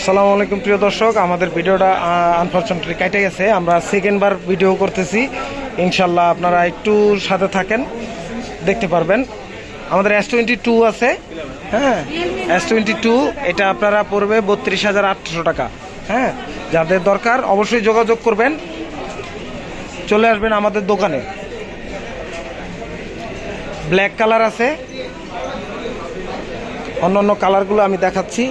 আসসালামু আলাইকুম, প্রিয় দর্শক। আমাদের ভিডিওটা আনফর্চুনেটলি কেটে গেছে আমরা সেকেন্ড বার ভিডিও করতেছি। ইনশাল্লাহ আপনারা একটু সাথে থাকেন, দেখতে পারবেন। আমাদের এস টোয়েন্টি টু আছে। হ্যাঁ এস টোয়েন্টি টু এটা আপনারা পড়বে বত্রিশ হাজার আটশো টাকা। হ্যাঁ যাদের দরকার অবশ্যই যোগাযোগ করবেন। চলে আসবেন আমাদের দোকানে। ব্ল্যাক কালার আছে। অন্য অন্য কালারগুলো আমি দেখাচ্ছি।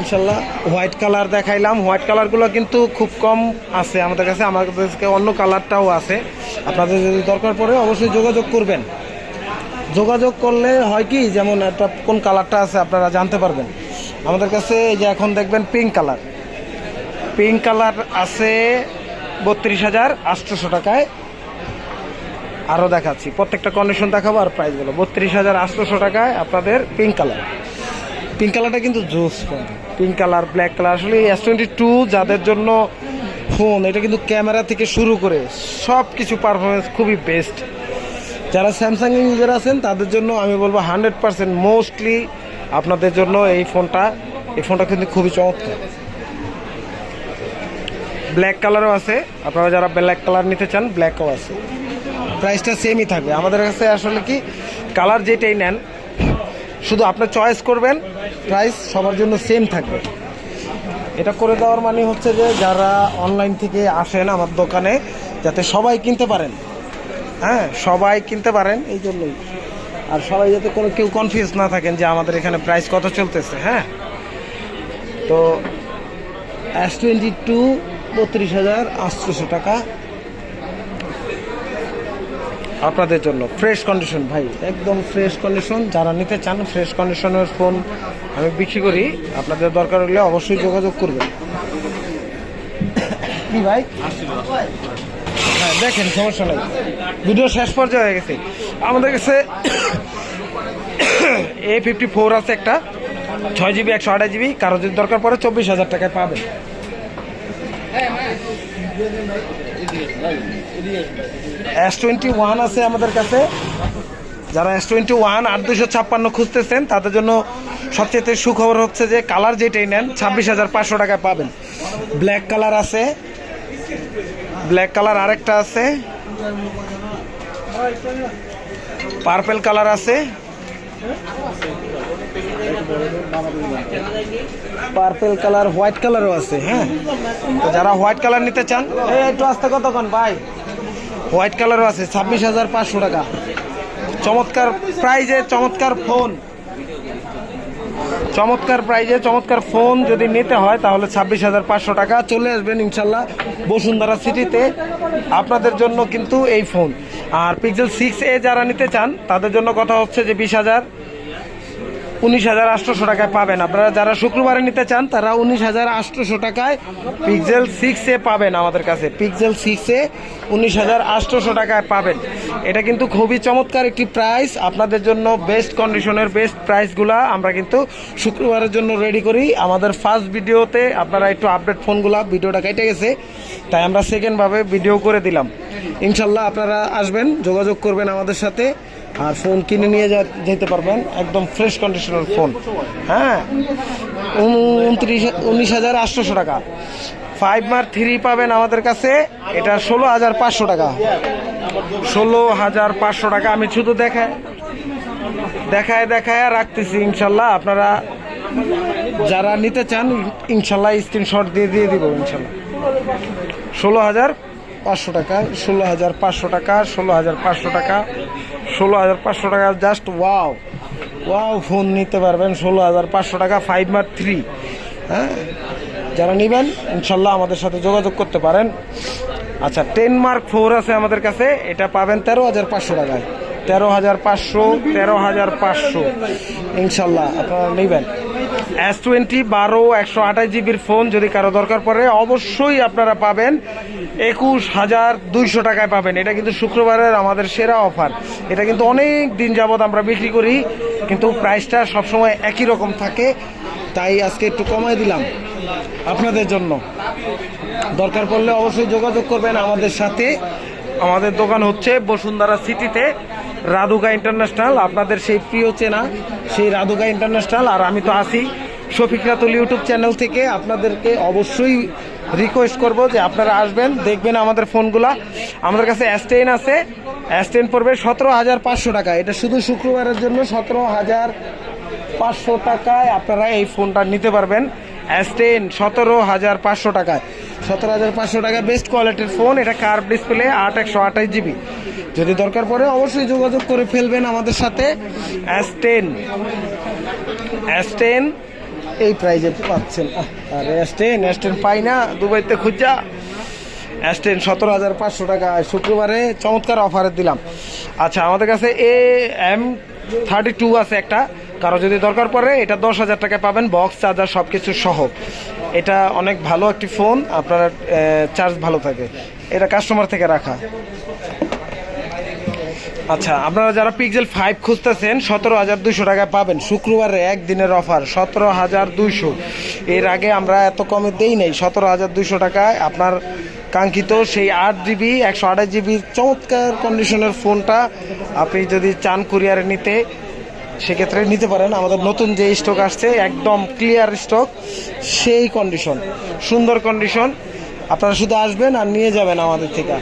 ইনশাল্লাহ হোয়াইট কালার দেখাইলাম। হোয়াইট কালারগুলো কিন্তু খুব কম আছে আমাদের কাছে। আমাদের কাছে অন্য কালারটাও আছে। আপনাদের যদি দরকার পড়ে অবশ্যই যোগাযোগ করবেন। যোগাযোগ করলে হয় কি, যেমন একটা কোন কালারটা আছে আপনারা জানতে পারবেন। আমাদের কাছে যে এখন দেখবেন পিঙ্ক কালার। পিঙ্ক কালার আছে বত্রিশ হাজার আটশোশো টাকায়। আরও দেখাচ্ছি। প্রত্যেকটা কন্ডিশন দেখাবো আর প্রাইসগুলো বত্রিশ হাজার আটশোশো টাকায় আপনাদের পিঙ্ক কালার। পিঙ্ক কালারটা কিন্তু জোস পিঙ্ক কালার ব্ল্যাক কালার আসলে এস টোয়েন্টি টু যাদের জন্য ফোন এটা কিন্তু ক্যামেরা থেকে শুরু করে সব কিছু পারফরমেন্স খুবই বেস্ট যারা স্যামসাং ইউজার আছেন, তাদের জন্য আমি বলব হান্ড্রেড পার্সেন্ট মোস্টলি আপনাদের জন্য এই ফোনটা এই ফোনটা কিন্তু খুবই চমৎকার। ব্ল্যাক কালারও আছে। আপনারা যারা ব্ল্যাক কালার নিতে চান ব্ল্যাকও আছে। প্রাইসটা সেমই থাকবে। আমাদের কাছে আসলে কি কালার যেটাই নেন, শুধু আপনার চয়েস করবেন প্রাইস সবার জন্য সেম থাকবে। এটা করে দেওয়ার মানে হচ্ছে যে যারা অনলাইন থেকে আসেন আমার দোকানে, যাতে সবাই কিনতে পারেন। হ্যাঁ সবাই কিনতে পারেন, এই জন্যই। আর সবাই যাতে কোনো কেউ কনফিউজ না থাকেন যে আমাদের এখানে প্রাইস কত চলতেছে হ্যাঁ? তো এস টোয়েন্টি টু বত্রিশ হাজার আটশোশো টাকা। আপনাদের জন্য। ফ্রেশ কন্ডিশন ভাই, একদম ফ্রেশ কন্ডিশন যারা নিতে চান ফ্রেশ কন্ডিশনের ফোন আমি বিক্রি করি। আপনাদের দরকার হলে অবশ্যই যোগাযোগ করবেন। ভাই? হ্যাঁ দেখেন, সমস্যা নাই। ভিডিও শেষ পর্যায়ে হয়ে গেছে। আমাদের কাছে এ ফিফটি ফোর আছে একটা। ছয় জিবি একশো আঠাশ জিবি কারও যদি দরকার পড়ে, চব্বিশ হাজার টাকায় পাবেন। এস টোয়েন্টি ওয়ান আছে আমাদের কাছে। যারা এস টোয়েন্টি ওয়ান আট দুশো ছাপ্পান্ন খুঁজতেছেন, তাদের জন্য সবচেয়ে সুখবর হচ্ছে যে কালার যেটাই নেন, ছাব্বিশ হাজার পাঁচশো টাকায় পাবেন। ব্ল্যাক কালার আছে। ব্ল্যাক কালার আরেকটা আছে। পার্পেল কালার আছে। পার্পেল কালার হোয়াইট কালারও আছে হ্যাঁ? যারা হোয়াইট কালার নিতে চান একটু আসতে কতক্ষণ, ভাই? হোয়াইট কালারও আছে, ছাব্বিশ হাজার পাঁচশো টাকা। চমৎকার প্রাইজে চমৎকার ফোন। চমৎকার প্রাইজে চমৎকার ফোন যদি নিতে হয়, তাহলে ছাব্বিশ হাজার পাঁচশো টাকা। চলে আসবেন ইনশাল্লাহ বসুন্ধরা সিটিতে। আপনাদের জন্য কিন্তু এই ফোন। আর পিক্সেল সিক্স এ যারা নিতে চান, তাদের জন্য কথা হচ্ছে যে বিশ হাজার। উনিশ হাজার আটশোশো টাকায় পাবেন। আপনারা যারা শুক্রবারে নিতে চান, তারা উনিশ হাজার আটশোশো টাকায় পিক্সেল সিক্সে পাবেন আমাদের কাছে। পিক্সেল সিক্সে উনিশ হাজার আটশোশো টাকায় পাবেন। এটা কিন্তু খুবই চমৎকার একটি প্রাইস আপনাদের জন্য বেস্ট কন্ডিশনের বেস্ট প্রাইসগুলা আমরা কিন্তু শুক্রবারের জন্য রেডি করি। আমাদের ফার্স্ট ভিডিওতে আপনারা একটু আপডেট ফোনগুলা ভিডিওটা কেটে গেছে। তাই আমরা সেকেন্ডভাবে ভিডিও করে দিলাম। ইনশাল্লাহ আপনারা আসবেন, যোগাযোগ করবেন আমাদের সাথে। আর ফোন কিনে নিয়ে যেতে পারবেন। একদম ফ্রেশ কন্ডিশনের ফোন হ্যাঁ? উন- উনত্রিশ উনিশ হাজার আটশোশো টাকা। ফাইভ মার থ্রি পাবেন আমাদের কাছে। এটা ষোলো হাজার পাঁচশো টাকা। ষোলো হাজার পাঁচশো টাকা। আমি শুধু দেখায় দেখায় দেখায় রাখতেছি ইনশাল্লাহ। আপনারা যারা নিতে চান, ইনশাল্লাহ স্ক্রিনশট দিয়ে দিয়ে দিব ইনশাল্লাহ। ষোলো হাজার পাঁচশো টাকা, ষোলো হাজার পাঁচশো টাকা, ষোলো হাজার পাঁচশো টাকা। ষোলো হাজার পাঁচশো টাকা জাস্ট ওয়াও ওয়াও ফোন নিতে পারবেন ষোলো হাজার পাঁচশো টাকা ফাইভ মার থ্রি হ্যাঁ? যারা নেবেন, ইনশাল্লাহ আমাদের সাথে যোগাযোগ করতে পারেন। আচ্ছা টেন মার্ক ফোর আছে আমাদের কাছে, এটা পাবেন তেরো হাজার পাঁচশো টাকায়। তেরো হাজার পাঁচশো, তেরো হাজার পাঁচশো। ইনশাল্লাহ, আপনারা নেবেন। এস টোয়েন্টি বারো, একশো আঠাশ জিবির ফোন যদি কারও দরকার পড়ে, অবশ্যই আপনারা পাবেন। একুশ হাজার দুইশো টাকায় পাবেন। এটা কিন্তু শুক্রবারের আমাদের সেরা অফার। এটা কিন্তু অনেক দিন যাবৎ আমরা বিক্রি করি, কিন্তু প্রাইসটা সবসময় একই রকম থাকে। তাই আজকে একটু কমাই দিলাম আপনাদের জন্য। দরকার পড়লে অবশ্যই যোগাযোগ করবেন আমাদের সাথে। আমাদের দোকান হচ্ছে বসুন্ধরা সিটিতে। রাধুকা ইন্টারন্যাশনাল, আপনাদের সেই প্রিয় চেনা, সেই রাধুকা ইন্টারন্যাশনাল, আর আমি তো আছি শফিক রাতুল ইউটিউব চ্যানেল থেকে। আপনাদেরকে অবশ্যই রিকোয়েস্ট করব যে আপনারা আসবেন, দেখবেন আমাদের ফোনগুলা। আমাদের কাছে অ্যাস্টেন আছে। অ্যাস্টেন পড়বে সতেরো হাজার পাঁচশো টাকা। এটা শুধু শুক্রবারের জন্য সতেরো হাজার পাঁচশো টাকায় আপনারা এই ফোনটা নিতে পারবেন। অ্যাস্টেন সতেরো হাজার পাঁচশো টাকায়। সতেরো হাজার পাঁচশো টাকা বেস্ট কোয়ালিটির ফোন এটা কার্ভ ডিসপ্লে আট একশো আঠাশ জিবি যদি দরকার পড়ে অবশ্যই যোগাযোগ করে ফেলবেন আমাদের সাথে। অ্যাস্টেন অ্যাস্টেন এই প্রাইজে পাচ্ছেন। আরে অ্যাস্টেন অ্যাস্টেন পাই না, দুবাইতে খুঁজা। অ্যাস্টেন সতেরো হাজার পাঁচশো টাকা, শুক্রবারে চমৎকার অফারে দিলাম। আচ্ছা আমাদের কাছে এ এম থার্টি টু আছে একটা। কারও যদি দরকার পড়ে, এটা দশ হাজার টাকায় পাবেন বক্স চার্জার সব কিছু সহ। এটা অনেক ভালো একটি ফোন, আপনার চার্জ ভালো থাকে। এটা কাস্টমার থেকে রাখা। আচ্ছা আপনারা যারা পিক্সেল ফাইভ খুঁজতেছেন, সতেরো হাজার দুইশো টাকায় পাবেন। শুক্রবারে একদিনের অফার সতেরো হাজার দুইশো। এর আগে আমরা এত কমে দেই নাই, সতেরো হাজার দুইশো টাকায়। আপনার কাঙ্ক্ষিত সেই আট জিবি একশো আঠাশ জিবির চমৎকার কন্ডিশনের ফোনটা আপনি যদি চান কুরিয়ারে নিতে সেক্ষেত্রে নিতে পারেন। আমাদের নতুন যে স্টক আসছে, একদম ক্লিয়ার স্টক সেই কন্ডিশন সুন্দর কন্ডিশন আপনারা শুধু আসবেন আর নিয়ে যাবেন আমাদের থেকে।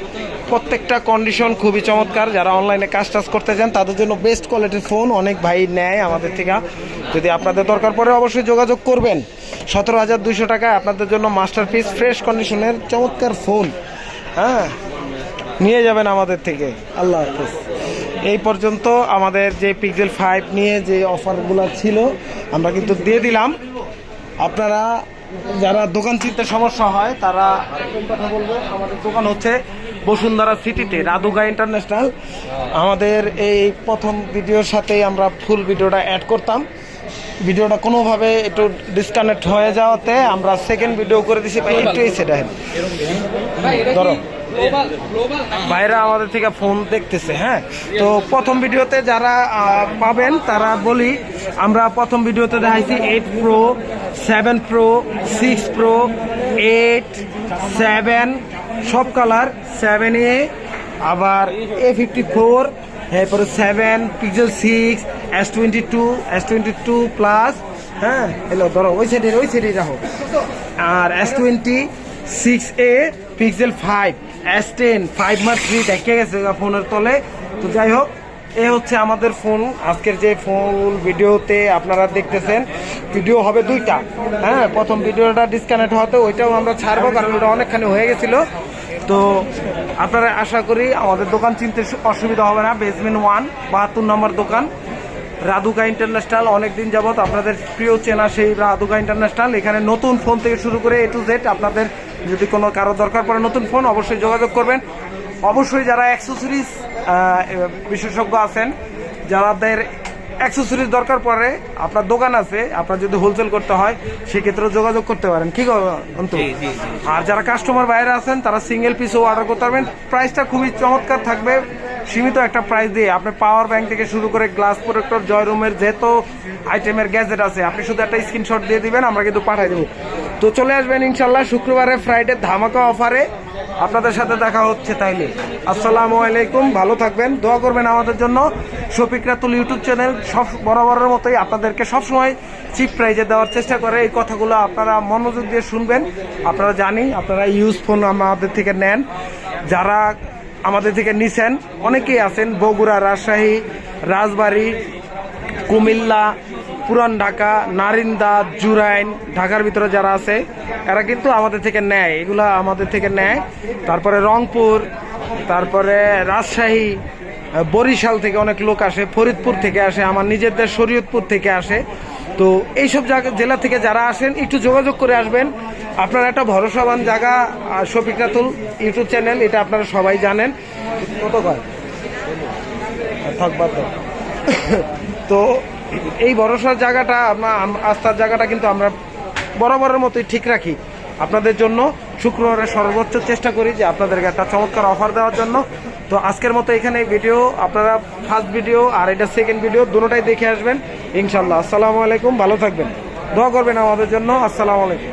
প্রত্যেকটা কন্ডিশন খুবই চমৎকার। যারা অনলাইনে কাজ টাজ করতে চান, তাদের জন্য বেস্ট কোয়ালিটির ফোন অনেক ভাই নেয় আমাদের থেকে। যদি আপনাদের দরকার পড়ে, অবশ্যই যোগাযোগ করবেন। সতেরো হাজার দুশো টাকায় আপনাদের জন্য মাস্টারপিস ফ্রেশ কন্ডিশনের চমৎকার ফোন হ্যাঁ নিয়ে যাবেন আমাদের থেকে। আল্লাহ হাফেজ। এই পর্যন্ত আমাদের যে পিক্সেল ফাইভ নিয়ে যে অফারগুলো ছিল, আমরা কিন্তু দিয়ে দিলাম। আপনারা যারা দোকান চিনতে সমস্যা হয়, তারা কথা বলব? আমাদের দোকান হচ্ছে বসুন্ধরা সিটিতে রাধুগা ইন্টারন্যাশনাল। আমাদের এই প্রথম ভিডিওর সাথেই আমরা ফুল ভিডিওটা অ্যাড করতাম। ভিডিওটা কোনোভাবে একটু ডিসকানেক্ট হয়ে যাওয়াতে আমরা সেকেন্ড ভিডিও করে দিছি, ভাই, একটু এই সেটা ধরো। বাইরে আমাদের থেকে ফোন দেখতেছে হ্যাঁ? তো প্রথম ভিডিওতে যারা পাবেন, তারা বলি, আমরা প্রথম ভিডিওতে দেখাইছি eight pro seven pro six pro eight seven সব কালার সেভেন এ আবার এ ফিফটি ফোর এরপরে seven pixel six S twenty two S twenty two plus হ্যাঁ? এলো ধরো, ওই সাইডে ওই সাইডে রাখো। আর S twenty six A pixel five S ten five mark three দেখে গেছে ফোনের তলে। তো যাই হোক, এ হচ্ছে আমাদের ফোন আজকের যে ফোন ভিডিওতে আপনারা দেখতেছেন ভিডিও হবে দুইটা। হ্যাঁ প্রথম ভিডিওটা ডিসকানেক্ট হতে ওইটাও আমরা ছাড়বো, কারণ ওটা অনেকখানি হয়ে গেছিল। তো আপনারা আশা করি আমাদের দোকান চিনতে অসুবিধা হবে না। বেসমেন্ট ওয়ান বাহাত্তর নম্বর দোকান। রাধুকা ইন্টারন্যাশনাল, অনেকদিন যাবৎ আপনাদের প্রিয় চেনা সেই রাধুকা ইন্টারন্যাশনাল। এখানে নতুন ফোন থেকে শুরু করে এ টু জেড আপনাদের যদি কোনো কারও দরকার পড়ে নতুন ফোন অবশ্যই যোগাযোগ করবেন। অবশ্যই যারা অ্যাক্সেসরিজ বিশেষজ্ঞ আছেন, যাদের অ্যাক্সেসরিজ দরকার পড়ে আপনার দোকান আছে আপনার যদি হোলসেল করতে হয় সেক্ষেত্রেও যোগাযোগ করতে পারেন। ঠিক অন্তু? আর যারা কাস্টমার বাইরে আছেন তারা সিঙ্গেল পিসও অর্ডার করতে পারবেন। প্রাইসটা খুবই চমৎকার থাকবে। সীমিত একটা প্রাইস দিয়ে। আপনি পাওয়ার ব্যাংক থেকে শুরু করে গ্লাস প্রোটেক্টর জয় রুমের যেহেতু আইটেমের গ্যাজেট আছে আপনি শুধু একটা স্ক্রিনশট দিয়ে দিবেন আমরা কিন্তু পাঠাই দেবো। তো চলে আসবেন ইনশাল্লাহ শুক্রবারে ফ্রাইডে ধামাকা অফারে আপনাদের সাথে দেখা হচ্ছে তাইলে। আসসালামু আলাইকুম ভালো থাকবেন দোয়া করবেন আমাদের জন্য। শফিক রাতুল ইউটিউব চ্যানেল সব বরাবরের মতোই আপনাদেরকে সবসময় চিপ প্রাইজে দেওয়ার চেষ্টা করে। এই কথাগুলো আপনারা মনোযোগ দিয়ে শুনবেন। আপনারা জানি আপনারা ইউজ ফোন আমাদের থেকে নেন। যারা আমাদের থেকে নিছেন, অনেকেই আছেন, বগুড়া, রাজশাহী, রাজবাড়ী, কুমিল্লা, পুরান ঢাকা, নারিন্দা, জুরাইন, ঢাকার ভিতরে যারা আছে, এরা কিন্তু আমাদের থেকে নেয়। এগুলা আমাদের থেকে নেয়। তারপরে রংপুর, তারপরে রাজশাহী বরিশাল থেকে অনেক লোক আসে ফরিদপুর থেকে আসে আমার নিজের দেশ শরীয়তপুর থেকে আসে। তো এইসব জায়গা জেলা থেকে যারা আসেন একটু যোগাযোগ করে আসবেন। আপনারা একটা ভরসাবান জায়গা আহ, শফিক রাতুল ইউটিউব চ্যানেল এটা আপনারা সবাই জানেন। কত কয় থাকবার তো এই ভরসার জায়গাটা আস্থার জায়গাটা কিন্তু আমরা বরাবরের মতোই ঠিক রাখি। আপনাদের জন্য শুক্রবারে সর্বোচ্চ চেষ্টা করি যে আপনাদেরকে একটা চমৎকার অফার দেওয়ার জন্য। তো আজকের মতো এখানে ভিডিও আপনারা ফার্স্ট ভিডিও আর এটা সেকেন্ড ভিডিও দুটোটাই দেখে আসবেন। ইনশাল্লাহ আসসালামু আলাইকুম, ভালো থাকবেন। দোয়া করবেন আমাদের জন্য। আসসালামু আলাইকুম।